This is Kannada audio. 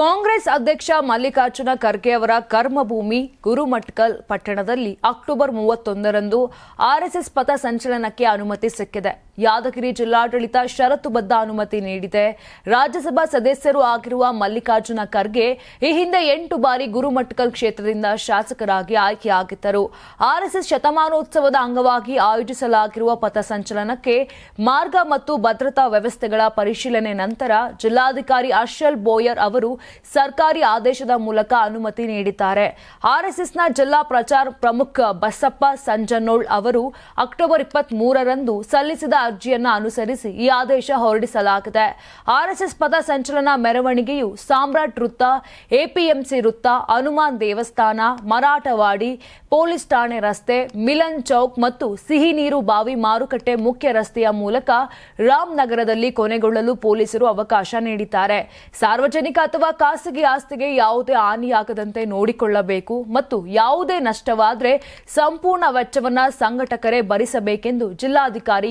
ಕಾಂಗ್ರೆಸ್ ಅಧ್ಯಕ್ಷ ಮಲ್ಲಿಕಾರ್ಜುನ ಖರ್ಗೆ ಅವರ ಕರ್ಮಭೂಮಿ ಗುರುಮಟ್ಕಲ್ ಪಟ್ಟಣದಲ್ಲಿ ಅಕ್ಟೋಬರ್ ಮೂವತ್ತೊಂದರಂದು ಆರ್ಎಸ್ಎಸ್ ಪಥ ಸಂಚಲನಕ್ಕೆ ಅನುಮತಿ ಸಿಕ್ಕಿದೆ. ಯಾದಗಿರಿ ಜಿಲ್ಲಾಡಳಿತ ಷರತ್ತುಬದ್ಧ ಅನುಮತಿ ನೀಡಿದೆ. ರಾಜ್ಯಸಭಾ ಸದಸ್ಯರು ಆಗಿರುವ ಮಲ್ಲಿಕಾರ್ಜುನ ಖರ್ಗೆ ಈ ಹಿಂದೆ ಎಂಟು ಬಾರಿ ಗುರುಮಠಕಲ್ ಕ್ಷೇತ್ರದಿಂದ ಶಾಸಕರಾಗಿ ಆಯ್ಕೆಯಾಗಿದ್ದರು. ಆರ್ಎಸ್ಎಸ್ ಶತಮಾನೋತ್ಸವದ ಅಂಗವಾಗಿ ಆಯೋಜಿಸಲಾಗಿರುವ ಪಥಸಂಚಲನಕ್ಕೆ ಮಾರ್ಗ ಮತ್ತು ಭದ್ರತಾ ವ್ಯವಸ್ಥೆಗಳ ಪರಿಶೀಲನೆ ನಂತರ ಜಿಲ್ಲಾಧಿಕಾರಿ ಅರ್ಷಲ್ ಬೋಯರ್ ಅವರು ಸರ್ಕಾರಿ ಆದೇಶದ ಮೂಲಕ ಅನುಮತಿ ನೀಡಿದ್ದಾರೆ. ಆರ್ಎಸ್ಎಸ್ನ ಜಿಲ್ಲಾ ಪ್ರಚಾರ ಪ್ರಮುಖ ಬಸಪ್ಪ ಸಂಜನೋಳ್ ಅವರು ಅಕ್ಟೋಬರ್ ಇಪ್ಪತ್ತ್ ಮೂರರಂದು ಸಲ್ಲಿಸಿದ ಅರ್ಜಿಯನ್ನು ಅನುಸರಿಸಿ ಈ ಆದೇಶ ಹೊರಡಿಸಲಾಗಿದೆ. ಆರ್ಎಸ್ಎಸ್ ಪದ ಸಂಚಲನ ಮೆರವಣಿಗೆಯು ಸಾಮ್ರಾಟ್ ವೃತ್ತ, ಎಪಿಎಂಸಿ ವೃತ್ತ, ಹನುಮಾನ್ ದೇವಸ್ಥಾನ, ಮರಾಠವಾಡಿ, ಪೊಲೀಸ್ ಠಾಣೆ ರಸ್ತೆ, ಮಿಲನ್ ಚೌಕ್ ಮತ್ತು ಸಿಹಿ ನೀರು ಬಾವಿ ಮಾರುಕಟ್ಟೆ ಮುಖ್ಯ ರಸ್ತೆಯ ಮೂಲಕ ರಾಮ್ನಗರದಲ್ಲಿ ಕೊನೆಗೊಳ್ಳಲು ಪೊಲೀಸರು ಅವಕಾಶ ನೀಡಿದ್ದಾರೆ. ಸಾರ್ವಜನಿಕ ಅಥವಾ ಖಾಸಗಿ ಆಸ್ತಿಗೆ ಯಾವುದೇ ಹಾನಿಯಾಗದಂತೆ ನೋಡಿಕೊಳ್ಳಬೇಕು ಮತ್ತು ಯಾವುದೇ ನಷ್ಟವಾದರೆ ಸಂಪೂರ್ಣ ವೆಚ್ಚವನ್ನು ಸಂಘಟಕರೇ ಭರಿಸಬೇಕೆಂದು ಜಿಲ್ಲಾಧಿಕಾರಿ